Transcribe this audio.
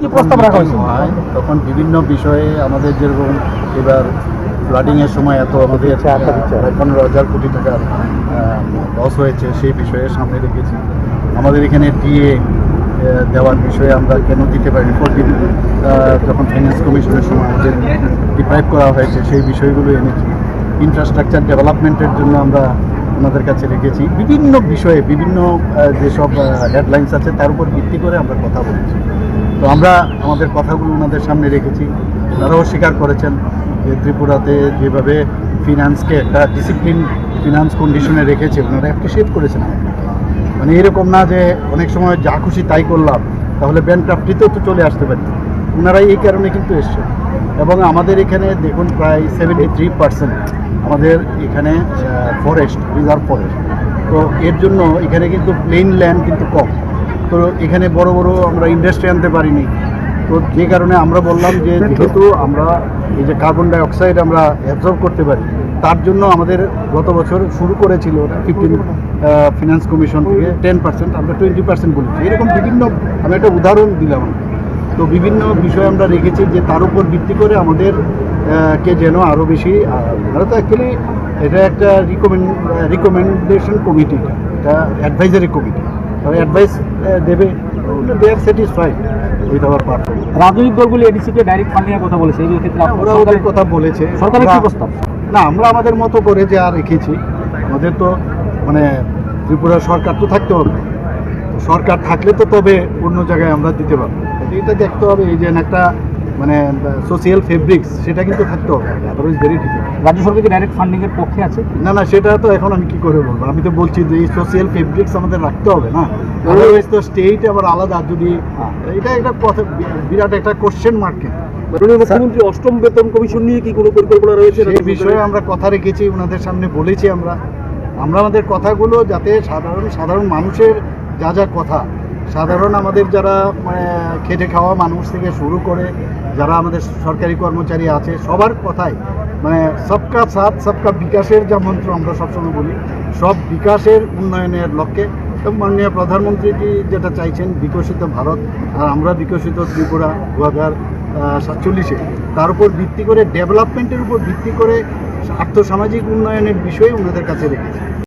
কি প্রস্তাব রাখা হয়েছে? হয় তখন বিভিন্ন বিষয়ে আমাদের যেরকম এবার ফ্লাডিং এর সময় এত আমাদের আচ্ছা, আচ্ছা, আচ্ছা। পনেরো হাজার কোটি টাকার লস হয়েছে সেই বিষয়ে সামনে রেখেছি। আমাদের এখানে ডিএ দেওয়ার বিষয়ে আমরা কেন দিতে পারিনি ফোরটিন যখন ফাইন্যান্স কমিশনের সময় আমাদের ডিপ্রাইভ করা হয়েছে সেই বিষয়গুলো এনেছি। ইনফ্রাস্ট্রাকচার ডেভেলপমেন্টের জন্য আমরা ওনাদের কাছে রেখেছি। বিভিন্ন বিষয়ে বিভিন্ন যেসব হেডলাইন্স আছে তার উপর ভিত্তি করে আমরা কথা বলেছি। তো আমরা আমাদের কথাগুলো ওনাদের সামনে রেখেছি। তারাও স্বীকার করেছেন যে ত্রিপুরাতে যেভাবে ফিনান্সকে একটা ডিসিপ্লিন ফিনান্স কন্ডিশনে রেখেছে, ওনারা অ্যাপ্রিসিয়েট করেছেন মানে এরকম না যে অনেক সময় যা খুশি তাই করলাম, তাহলে ব্যাংক্রাফটিতেও তো চলে আসতে পারি। ওনারা এই কারণে কিন্তু এসছে এবং আমাদের এখানে দেখুন প্রায় সেভেন্টি থ্রি পার্সেন্ট আমাদের এখানে ফরেস্ট রিজার্ভ ফরেস্ট তো এর জন্য এখানে কিন্তু প্লেন ল্যান্ড কিন্তু কম। তো এখানে বড় বড় আমরা ইন্ডাস্ট্রি আনতে পারিনি। তো যে কারণে আমরা বললাম যে যেহেতু আমরা এই যে কার্বন ডাই অক্সাইড আমরা অ্যাবজর্ব করতে পারি তার জন্য আমাদের গত বছর শুরু করেছিল ফিফটিন ফিনান্স কমিশন থেকে টেন পার্সেন্ট আমরা টোয়েন্টি পার্সেন্ট বলেছি। এরকম বিভিন্ন আমি একটা উদাহরণ দিলাম। তো বিভিন্ন বিষয় আমরা রেখেছি যে তার উপর ভিত্তি করে আমাদের কে যেন আরও বেশি আমরা তো অ্যাকচুয়ালি এটা একটা রিকমেন্ড রিকমেন্ডেশন কমিটি এটা অ্যাডভাইজারি কমিটি তারা অ্যাডভাইস দেবে। They are satisfied with our performance রাজনৈতিক দলগুলি এডিসিকে ডাইরেক্ট ফান্ডিং এর কথা বলেছে এই ক্ষেত্রে ওরা ওদের কথা বলেছে। সরকারের কি প্রস্তাব? না আমরা আমাদের মতো করে যে আর রেখেছি আমাদের তো মানে ত্রিপুরা সরকার তো থাকতে হবে। সরকার থাকলে তো তবে অন্য জায়গায় আমরা দিতে পারব। এটা দেখতে হবে এই যে একটা মানে সোশিয়াল ফেব্রিক্স সেটা কিন্তু থাকতে হবে আদারওয়াইজ ভেরি ডিফিকাল্ট রাজ্য সরকার কি ডাইরেক্ট ফান্ডিং এর পক্ষে আছে? না না সেটা তো এখন আমি কি করে বলব? আমি তো বলছি যে এই সোশিয়াল ফেব্রিক্স আমাদের রাখতে হবে না। আদারওয়াইজ তো স্টেট আবার আলাদা যদি এটা একটা কথা বিরাট একটা কোশ্চেন মার্ক মুখ্যমন্ত্রী অষ্টম বেতন কমিশন নিয়ে কি কোনো পরিকল্পনা রয়েছে? সেই বিষয়ে আমরা কথা রেখেছি ওনাদের সামনে বলেছি আমরা। আমরা আমাদের কথাগুলো যাতে সাধারণ সাধারণ মানুষের যা যা কথা সাধারণ আমাদের যারা মানে খেটে খাওয়া মানুষ থেকে শুরু করে যারা আমাদের সরকারি কর্মচারী আছে, সবার কথাই মানে সবকা সাথ, সবকা বিকাশের যা মন্ত্র আমরা সবসময় বলি, সব বিকাশের উন্নয়নের লক্ষ্যে। এবং মাননীয় প্রধানমন্ত্রীজি যেটা চাইছেন, বিকশিত ভারত, আর আমরা বিকশিত ত্রিপুরা দু হাজার সাতচল্লিশে, তার উপর ভিত্তি করে, ডেভেলপমেন্টের উপর ভিত্তি করে আর্থসামাজিক উন্নয়নের বিষয়ে ওনাদের কাছে রেখেছি।